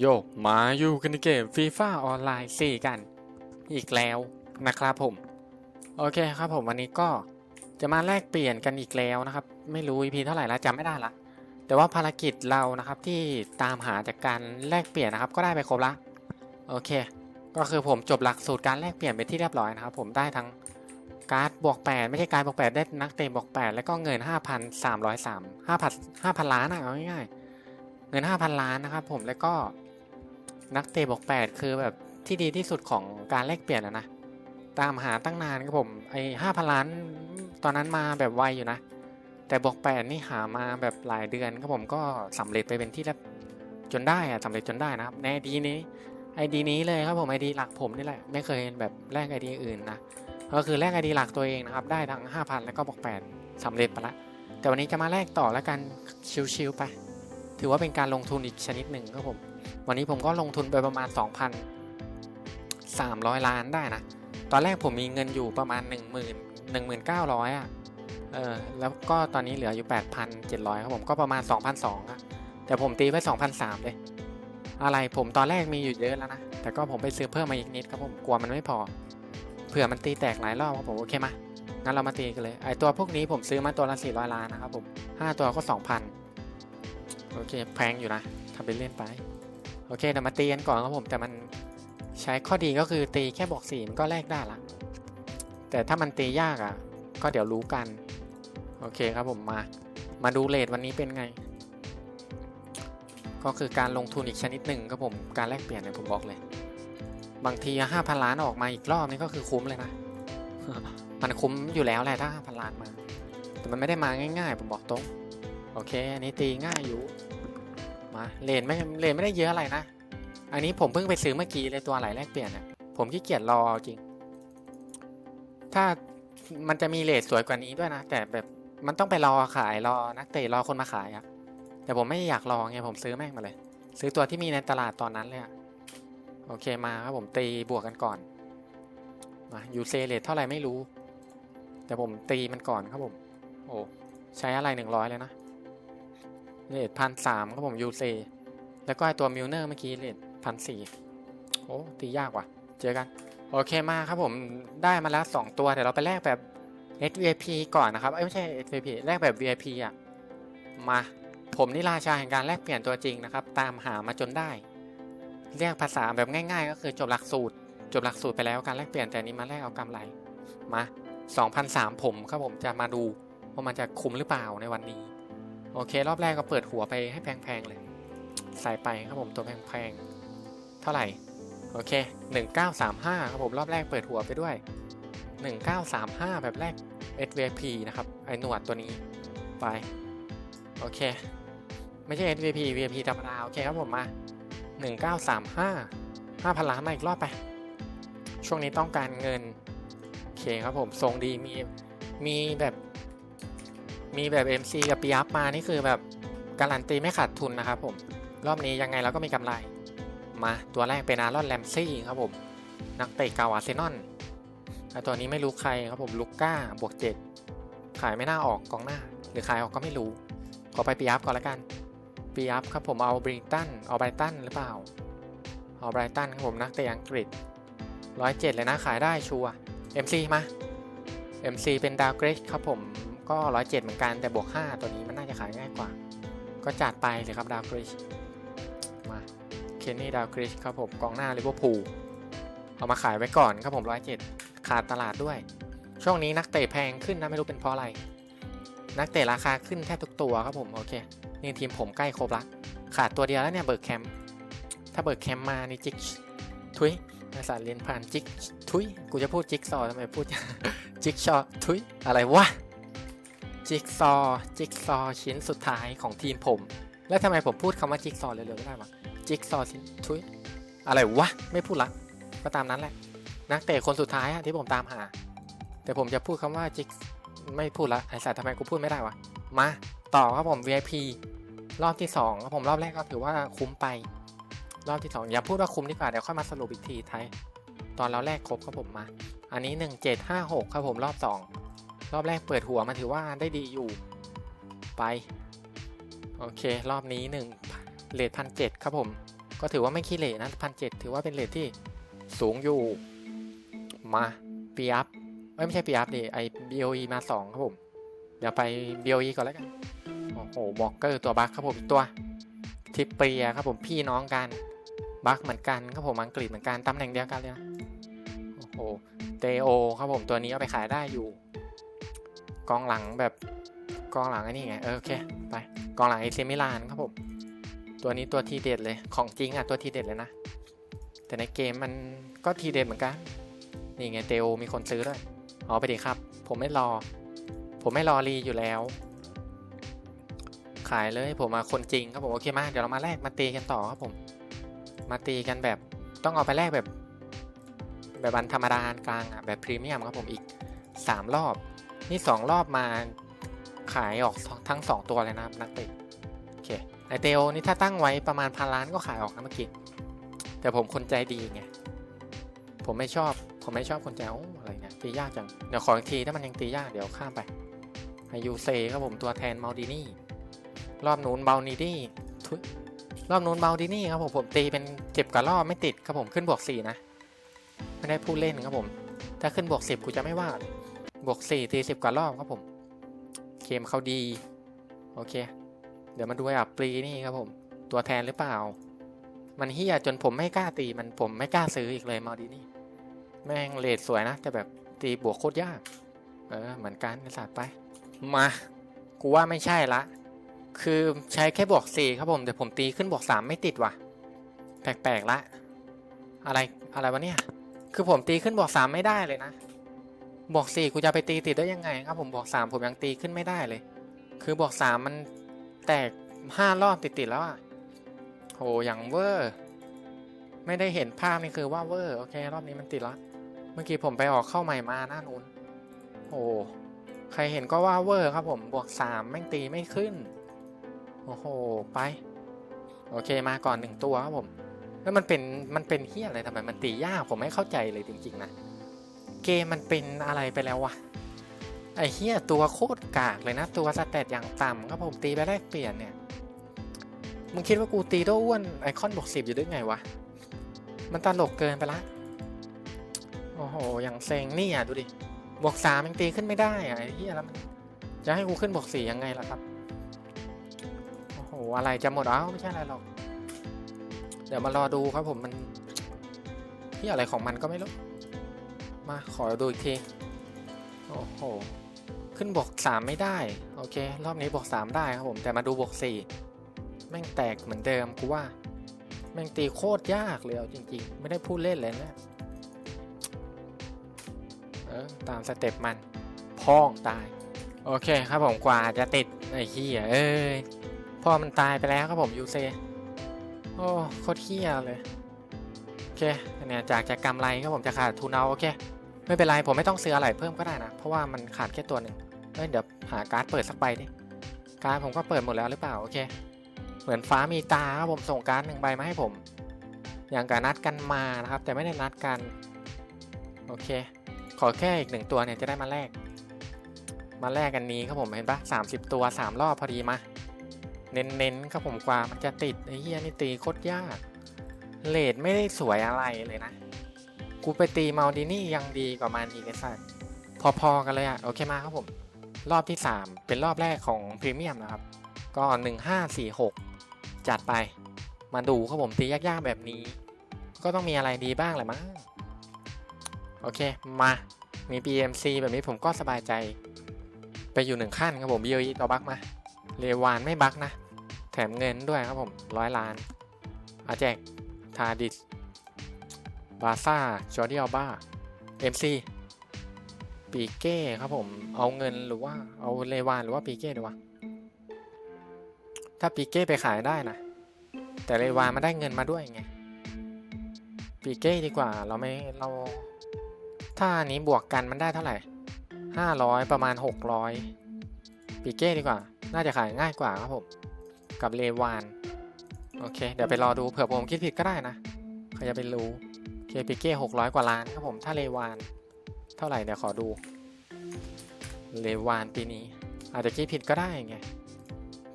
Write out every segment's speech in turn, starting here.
โยมาอยู่กันในเกมฟีฟ่าออนไลน์4กัน อีกแล้วนะครับผม โอเคครับผมวันนี้ก็จะมาแลกเปลี่ยนกันอีกแล้วนะครับ ไม่รู้ EP เท่าไหร่แล้วจำไม่ได้ละแต่ว่าภารกิจเรานะครับที่ตามหาจากการแลกเปลี่ยนนะครับ ก็ได้ไปครบละโอเค ก็คือผมจบหลักสูตรการแลกเปลี่ยนไปที่เรียบร้อยนะครับ ผมได้ทั้งการ์ดบวก8ไม่ใช่การดบวก8ได้นักเตะบวก8แล้วก็เงิน 5,303 5,000 5,000 ล้านอะเอาง่ายๆเงิน 5,000 ล้านนะครับผมแล้วก็ นักเตะบวก8คือแบบที่ดีที่สุดของการแลกเปลี่ยนอะนะตามหาตั้งนานครับผมไอ้5,000ล้านตอนนั้นมาแบบไวอยู่นะ แต่บวก8นี่หามาแบบหลายเดือนครับผมก็สำเร็จไปเป็นที่เรียบจนได้อะสำเร็จจนได้นะครับในไอดีนี้ไอดีนี้เลยครับผมไอดีหลักผมนี่แหละไม่เคยแบบแลกไอดีอื่นนะก็คือแลกไอดีหลักตัวเองนะครับได้ทั้ง5,000 แล้วก็บวก8สำเร็จไปละแต่วันนี้จะมาแลกต่อแล้วกันชิวๆไป ถือว่าเป็นการลงทุนอีกชนิดหนึ่งครับผม วันนี้ผมก็ลงทุนไปประมาณ 2,300 ล้านได้นะ ตอนแรกผมมีเงินอยู่ประมาณ 1 0 0 0 0 1900อะเออแล้วก็ตอนนี้เหลืออยู่ 8,700 ครับผมก็ประมาณ 2,200อะแต่ผมตีไว้2,300 เลย อะไรผมตอนแรกมีอยู่เยอะแล้วนะ แต่ก็ผมไปซื้อเพิ่มมาอีกนิดครับผมกลัวมันไม่พอ เผื่อมันตีแตกหลายรอบครับผมโอเคมางั้นเรามาตีกันเลยไอตัวพวกนี้ผมซื้อมาตัวละ400ล้านนะครับผม5ตัวก็ 2,000โอเคแพงอยู่นะทำไปเล่นไป โอเคเดี๋ยวมาตีกันก่อนครับผมแต่มันใช้ข้อดีก็คือตีแค่บอกสี่มันก็แลกได้ละแต่ถ้ามันตียากอะ ก็เดี๋ยวรู้กัน โอเคครับผมมา มาดูเลทวันนี้เป็นไง ก็คือการลงทุนอีกชนิดหนึ่งครับผมการแลกเปลี่ยนเนี่ยผมบอกเลย บางทีห้าพันล้านออกมาอีกรอบนี่ก็คือคุ้มเลยนะมันคุ้มอยู่แล้วแหละถ้าห้าพันล้านมา แต่มันไม่ได้มาง่าย ๆ ผมบอกตรง โอเค อันนี้ตีง่ายอยู่ มาเลนไม่เลนไม่ได้เยอะอะไรนะ อันนี้ผมเพิ่งไปซื้อเมื่อกี้เลยตัวไหลแลกเปลี่ยนเนี่ยผมขี้เกียจรอจริง ถ้ามันจะมีเลทสวยกว่านี้ด้วยนะ แต่แบบมันต้องไปรอขายรอนักเตะรอคนมาขายอะแต่ผมไม่อยากรอไงผมซื้อแม่งมาเลย ซื้อตัวที่มีในตลาดตอนนั้นเลยอะโอเคมาครับผมตีบวกกันก่อนมายูเซเลทเท่าไหร่ไม่รู้ แต่ผมตีมันก่อนครับผม โอ้ใช้อะไรหนึ่งร้อยเลยนะ เลทพันสามครับผมยูเซแล้วก็ไอตัวมิลเนอร์เมื่อกี้เลทพันสี่โอ้ตียากว่ะ เจอกัน โอเคมาครับผมได้มาแล้ว 2 ตัวเดี๋ยวเราไปแลกแบบ SVP ก่อนนะครับ เอ้ยไม่ใช่ SVP แลกแบบ VIP อะ มาผมนี่ราชาแห่งการแลกเปลี่ยนตัวจริงนะครับ ตามหามาจนได้ เรียกภาษาแบบง่าย ๆ ก็คือจบหลักสูตร จบหลักสูตรไปแล้วการแลกเปลี่ยนแต่นี้มาแลกเอากำไรมา2,003ผมครับผมจะมาดูว่ามันจะคุ้มหรือเปล่าในวันนี้ โอเค รอบแรกก็เปิดหัวไปให้แพงๆเลย ใส่ไปครับผมตัวแพงๆ เท่าไหร่ โอเค 1935 ครับผม รอบแรกเปิดหัวไปด้วย 1935 แบบแรก SVP นะครับ ไอหนวดตัวนี้ไป โอเค ไม่ใช่ SVP VIP ธรรมดา โอเคครับผมมา 1935 5,000ล้านมาอีกรอบไป ช่วงนี้ต้องการเงิน โอเคครับผม ทรงดีมีมีแบบ มีแบบ MC กับปีอัพมานี่คือแบบการันตีไม่ขาดทุนนะครับผมรอบนี้ยังไงเราก็มีกำไร มาตัวแรกเป็นอารอนแรมซี่ครับผม นักเตะเก่าอาร์เซนอลตัวนี้ไม่รู้ใครครับผมลูก้าบวกเจ็ดขายไม่น่าออกกองหน้า หรือขายออกก็ไม่รู้ ขอไปปีอัพก่อนละกันปีอัพครับผมเอาบริตันเอาไบรตันหรือเปล่า เอาไบรตันครับผมนักเตะอังกฤษร้อยเจ็ดเลยนะขายได้ชัวร์ MC มา MC เป็นดาวเกรดครับผม ก็ร้อยเจ็ดเหมือนกันแต่บวกห้าตัวนี้มันน่าจะขายง่ายกว่า ก็จัดไปเลยครับดาวเกรดมาเคนนี่ดาวเกรดครับผมกองหน้าลิเวอร์พูลเอามาขายไว้ก่อนครับผมร้อยเจ็ดขาดตลาดด้วย ช่วงนี้นักเตะแพงขึ้นนะไม่รู้เป็นเพราะอะไร นักเตะราคาขึ้นแทบทุกตัวครับผมโอเค นี่ทีมผมใกล้ครบละขาดตัวเดียวแล้วเนี่ยเบิร์กแคมป์ถ้าเบิร์กแคมป์มานี่จิกทุยภาษาเรียนผ่านจิกทุยกูจะพูดจิกซอทำไมพูดจิกชอทุยอะไรวะ จิกซอจิกซอชิ้นสุดท้ายของทีมผม แล้วทำไมผมพูดคำว่าจิกซอเร็วๆไม่ได้วะจิกซอชิ้นทุยอะไรวะ ไม่พูดละก็ตามนั้นแหละ นักเตะคนสุดท้ายอะที่ผมตามหา แต่ผมจะพูดคำว่าจิกไม่พูดละไอสัตว์ทำไมกูพูดไม่ได้วะ มา ต่อครับผม VIP รอบที่2ครับผมรอบแรกก็ถือว่าคุ้มไป รอบที่ 2 อย่าพูดว่าคุ้มดีกว่าเดี๋ยวค่อยมาสรุปอีกทีไทยตอนเราแรกครบครับผมมา อันนี้ 1756ครับผมรอบ 2 รอบแรกเปิดหัวมาถือว่าได้ดีอยู่ไป โอเค รอบนี้1เลทพันเครับผม ก็ถือว่าไม่ขี้เหร่นะพันเถือว่าเป็นเลทที่สูงอยู่ มาปีอัพไม่ใช่ปีอัพดิไอ BOE มาสองครับผม เดี๋ยวไป BOE ก่อนแล้วกัน โอ้โหบอกเกอร์ตัวบัคครับผมอีกตัว ทิปเปียครับผมพี่น้องกันบัคเหมือนกันครับผมอังกฤษเหมือนกันตำแหน่งเดียวกันเลยนะโอ้โหเตโอครับผมตัวนี้เอาไปขายได้อยู่ กองหลังแบบกองหลังไอ้นี่ไงเออโอเคไปกองหลังเอเซมิลานครับผมตัวนี้ตัวทีเด็ดเลยของจริงอะตัวทีเด็ดเลยนะ แต่ในเกมมันก็ทีเด็ดเหมือนกันนี่ไงเตโอมีคนซื้อด้วยเอาไปดิครับ ผมไม่รอ ผมไม่รอรีอยู่แล้ว ขายเลยผมมาคนจริงครับผมโอเคมาเดี๋ยวเรามาแลกมาตีกันต่อครับผม มาตีกันแบบต้องเอาไปแลกแบบ แบบวันธรรมดากลางอะแบบพรีเมียมครับผมอีก 3 รอบ นี่2รอบมาขายออกทั้ง2ตัวเลยนะครับนักเตะโอเคไอเตโอนี่ถ้าตั้งไว้ประมาณพันล้านก็ขายออกนะเมื่อกี้แต่ผมคนใจดีไงผมไม่ชอบผมไม่ชอบคนใจอ้อะไรเนี่ยตียากจังเดี๋ยวขออีกทีถ้ามันยังตียากเดี๋ยวข้ามไปไอยูเซครับผมตัวแทนมาดินี่รอบนู้นเบลนีดี้รอบนู้นเบลดินี่ครับผมผมตีเป็นเจ็บกับรอบไม่ติดครับผมขึ้นบวกสี่นะไม่ได้พูดเล่นครับผม ถ้าขึ้นบวกสิบกูจะไม่ว่า บวกสี่ตีสิบกว่ารอบครับผม เกมเขาดี โอเค เดี๋ยวมาดูไอ้อับปรีนี่ครับผม ตัวแทนหรือเปล่า มันเฮียจนผมไม่กล้าตีมันผมไม่กล้าซื้ออีกเลยมาดีนี่ แม่งเลทสวยนะ แต่แบบตีบวกโคตรยาก เออ เหมือนกันไอ้สัตว์ไป มา กูว่าไม่ใช่ละ คือใช้แค่บวกสี่ครับผมแต่ผมตีขึ้นบวกสามไม่ติดว่ะ แปลกๆละ อะไรอะไรวะเนี่ย คือผมตีขึ้นบวกสามไม่ได้เลยนะ บวกสี่กูจะไปตีติดได้ยังไงครับผมบวกสามผมยังตีขึ้นไม่ได้เลย คือบวกสามมันแตกห้ารอบติดๆแล้วอะโหอย่างเวอร์ไม่ได้เห็นภาพนี่คือว่าเวอร์โอเค รอบนี้มันติดละเมื่อกี้ผมไปออกเข้าใหม่มาหน้านู้นโอ้ใครเห็นก็ว่าเวอร์ครับผมบวกสามแม่งตีไม่ขึ้นโอ้โหไปโอเคมาก่อนหนึ่งตัวครับผมแล้วมันเป็นมันเป็นเฮี้ยอะไรทำไมมันตียากผมไม่เข้าใจเลยจริงๆนะ เกมมันเป็นอะไรไปแล้ววะไอ้เฮียตัวโคตรกากเลยนะ ตัวสเตตอย่างต่ำครับผมตีไปแลกเปลี่ยนเนี่ย มึงคิดว่ากูตีโดอ้วนไอคอนบวกสิบอยู่ได้ไงวะ มันตลกเกินไปละ โอ้โห อย่างเซ็งนี่อะดูดิ บวกสามยังตีขึ้นไม่ได้อะไอ้เฮียแล้วจะให้กูขึ้นบวกสี่ยังไงล่ะครับ โอ้โห อะไรจะหมดอ้าวไม่ใช่อะไรหรอก เดี๋ยวมารอดูครับผมมันที่อะไรของมันก็ไม่รู้ มาขอดูอีกที โอ้โห ขึ้นบวกสามไม่ได้ โอเค รอบนี้บวกสามได้ครับผม แต่มาดูบวกสี่แม่งแตกเหมือนเดิมกูว่า แม่งตีโคตรยากเลยเอาจริง ๆ ไม่ได้พูดเล่นเลยนะเออตามสเต็ปมันพ้องตาย โอเคครับผมกว่าจะติดไอ้เหี้ยเอ้ยพ่อมันตายไปแล้วครับผมยูเซโอ้โคตรเหี้ยเลย โอเคเนี่ยจากจะกำไรครับผมจะขาดทุนเอาโอเค ไม่เป็นไรผมไม่ต้องซื้ออะไรเพิ่มก็ได้นะ เพราะว่ามันขาดแค่ตัวหนึ่งเอ้ยเดี๋ยวหาการ์ดเปิดสักใบดิการ์ดผมก็เปิดหมดแล้วหรือเปล่าโอเค เหมือนฟ้ามีตาครับผมส่งการ์ดหนึ่งใบมาให้ผม อย่างการนัดกันมานะครับ แต่ไม่ได้นัดกันโอเค ขอแค่อีกหนึ่งตัวเนี่ยจะได้มาแลกมาแลกกันนี้ครับผมเห็นปะสามสิบตัวสามรอบพอดีมา เน้นๆครับผมกว่ามันจะติดไอ้เหี้ยนี่ตีโคตรยากเลดไม่ได้สวยอะไรเลยนะ กูไปตีมาลดินี่ยังดีกว่ามันอีกไอ้สัสพอๆกันเลยอะโอเคมาครับผม รอบที่ 3 เป็นรอบแรกของพรีเมียมนะครับ ก็ 1546 จัดไป มาดูครับผมตียากๆแบบนี้ ก็ต้องมีอะไรดีบ้างแหละมั้งโอเค มา มี PMC แบบนี้ผมก็สบายใจ ไปอยู่หนึ่งขั้นครับผม BOE ต่อบักมา เลวานไม่บักนะ แถมเงินด้วยครับผมร้อยล้านอาแจกทาดิส บาซ่าจอร์ดิอัลบ้าเอ็มซีปีเก้ครับผม เอาเงินหรือว่าเอาเลวานหรือว่าปีเก้ดีวะ ถ้าปีเก้ไปขายได้นะ แต่เลวานมันได้เงินมาด้วยไง ปีเก้ดีกว่า เราไม่เรา ถ้าอันนี้บวกกันมันได้เท่าไหร่ห้าร้อยประมาณหกร้อยปีเก้ดีกว่า น่าจะขายง่ายกว่าครับผม กับเลวาน โอเค เดี๋ยวไปรอดูเผื่อผมคิดผิดก็ได้นะ ใครจะไปรู้ เคปิเก้หกร้อยกว่าล้านครับผม ถ้าเลวาน เท่าไหร่เดี๋ยวขอดู เลวานปีนี้ อาจจะคิดผิดก็ได้ไง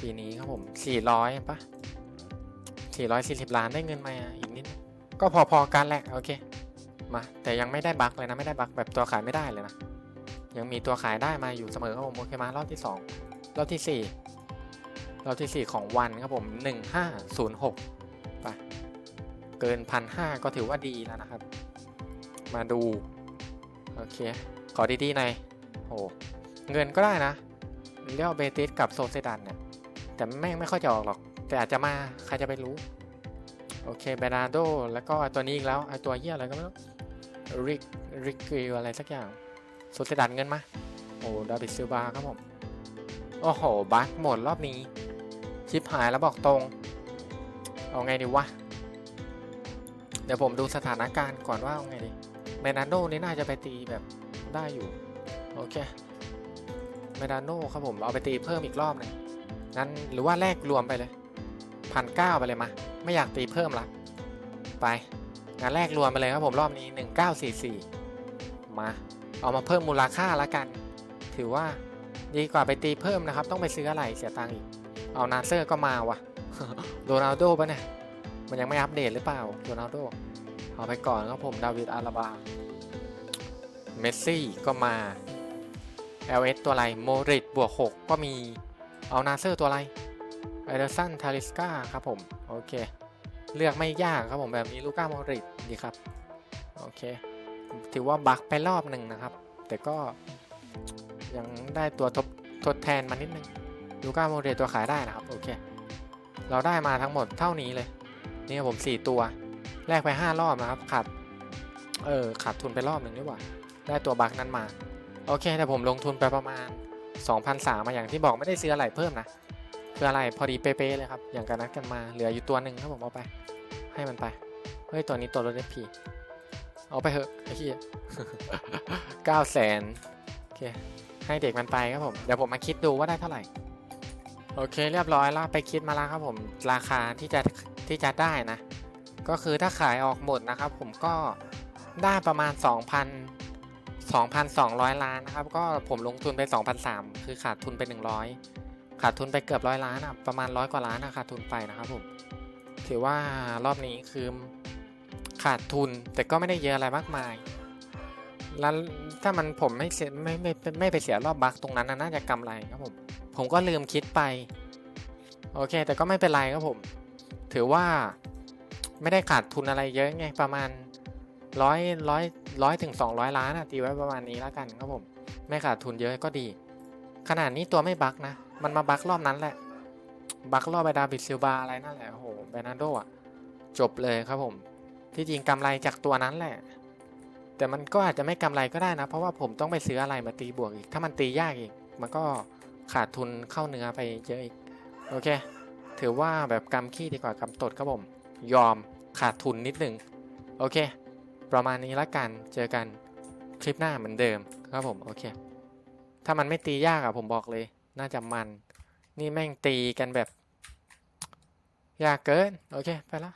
ปีนี้ครับผมสี่ร้อยปะ440ล้านได้เงินมาอีกนิด ก็พอๆกันแหละ โอเค มา แต่ยังไม่ได้บักเลยนะ ไม่ได้บักแบบตัวขายไม่ได้เลยนะ ยังมีตัวขายได้มาอยู่เสมอครับผม โอเคมารอบที่2รอบที่4รอบที่สี่ของวันครับผม1506ไป เกินพันห้าก็ถือว่าดีแล้วนะครับ มาดู โอเค ขอดีๆหน่อยโหเงินก็ได้นะเรียกเบติสกับโซเซดันเนี่ย แต่แม่งไม่ค่อยจะออกหรอก แต่อาจจะมา ใครจะไปรู้ โอเคเบนาโด แล้วก็ตัวนี้อีกแล้วไอตัวเหี้ยอะไรก็ไม่รู้ ริก ริกกิลอะไรสักอย่าง โซเซดันเงินมาโอ้ดาบิดซิลบาครับผม โอ้โห บัคหมดรอบนี้ ชิปหายแล้วบอกตรง เอาไงดีวะ เดี๋ยวผมดูสถานการณ์ก่อนว่าไงดีเมนาโดนี่น่าจะไปตีแบบได้อยู่ โอเคเมนาโนครับผมเอาไปตีเพิ่มอีกรอบหนึงงั้นหรือว่าแลกรวมไปเลยพันเก้าไปเลยมาไม่อยากตีเพิ่มละไปงั้นแลกรวมไปเลยครับผมรอบนี้ 1944 มา เอามาเพิ่มมูลค่าละกัน ถือว่าดีกว่าไปตีเพิ่มนะครับ ต้องไปซื้ออะไรเสียตังค์อีก เอานาเซอร์ก็มาวะโรนัลโดปะเนี่ย มันยังไม่อัปเดตหรือเปล่าโรนัลโดเอาไปก่อนครับผมดาวิดอาราบา เมสซี่ก็มา LS ตัวอะไรโมริตบวก 6 ก็มีเอานาเซอร์ตัวอะไรไอเดอร์สันทาริสกาครับผม โอเค เลือกไม่ยากครับผมแบบนี้ลูก้าโมริตดีครับ โอเค ถือว่าบักไปรอบหนึ่งนะครับ แต่ก็ยังได้ตัวทดทดแทนมานิดนึงลูก้าโมริตตัวขายได้นะครับ โอเค เราได้มาทั้งหมดเท่านี้เลย นี่ครับผม 4 ตัวแลกไป 5 รอบนะครับขาดเออขาดทุนไปรอบหนึ่งดีกว่า ได้ตัวบักนั้นมา โอเคแต่ผมลงทุนไปประมาณ2,003มาอย่างที่บอกไม่ได้ซื้ออะไรเพิ่มนะคืออะไรพอดีเป๊ะเลยครับ อย่างกันนัดกันมาเหลืออยู่ตัวหนึ่งครับผมเอาไป ให้มันไปเฮ้ยตัวนี้ตัวรถเอพีเอาไปเถอะไอ้เหี้ยเก้าแสนโอเคให้เด็กมันไปครับผม เดี๋ยวผมมาคิดดูว่าได้เท่าไหร่ โอเค เรียบร้อยแล้วไปคิดมาแล้วครับผม ราคาที่จะ ที่จะได้นะ ก็คือถ้าขายออกหมดนะครับ ผมก็ได้ประมาณ 2,000 2,200 ล้านนะครับ ก็ผมลงทุนไป2,003คือขาดทุนไป 100 ขาดทุนไปเกือบร้อยล้านอะประมาณร้อยกว่าล้านนะขาดทุนไปนะครับผมถือว่ารอบนี้คือขาดทุนแต่ก็ไม่ได้เยอะอะไรมากมาย แล้วถ้ามันผมไม่เสียไม่ไม่ไม่ไม่ไปเสียรอบบัคตรงนั้นน่าจะกำไรครับผม ผมก็ลืมคิดไป โอเค แต่ก็ไม่เป็นไรครับผม ถือว่าไม่ได้ขาดทุนอะไรเยอะไงประมาณร้อยร้อยร้อยถึงสองร้อยล้านอะตีไว้ประมาณนี้แล้วกันครับผม ไม่ขาดทุนเยอะก็ดี ขนาดนี้ตัวไม่บักนะ มันมาบักรอบนั้นแหละ บักรอบไปดาบิดซิลบาอะไรนั่นแหละโอ้โหเบนาโดอะจบเลยครับผม ที่จริงกำไรจากตัวนั้นแหละ แต่มันก็อาจจะไม่กำไรก็ได้นะ เพราะว่าผมต้องไปซื้ออะไรมาตีบวกอีก ถ้ามันตียากอีก มันก็ขาดทุนเข้าเนื้อไปเยอะอีก โอเค ถือว่าแบบกำขี้ดีกว่ากำตดครับผม ยอมขาดทุนนิดหนึ่งโอเค ประมาณนี้ละกันเจอกันคลิปหน้าเหมือนเดิมครับผมโอเค ถ้ามันไม่ตียากอะผมบอกเลย น่าจะมัน นี่แม่งตีกันแบบ ยากเกิน โอเค ไปละ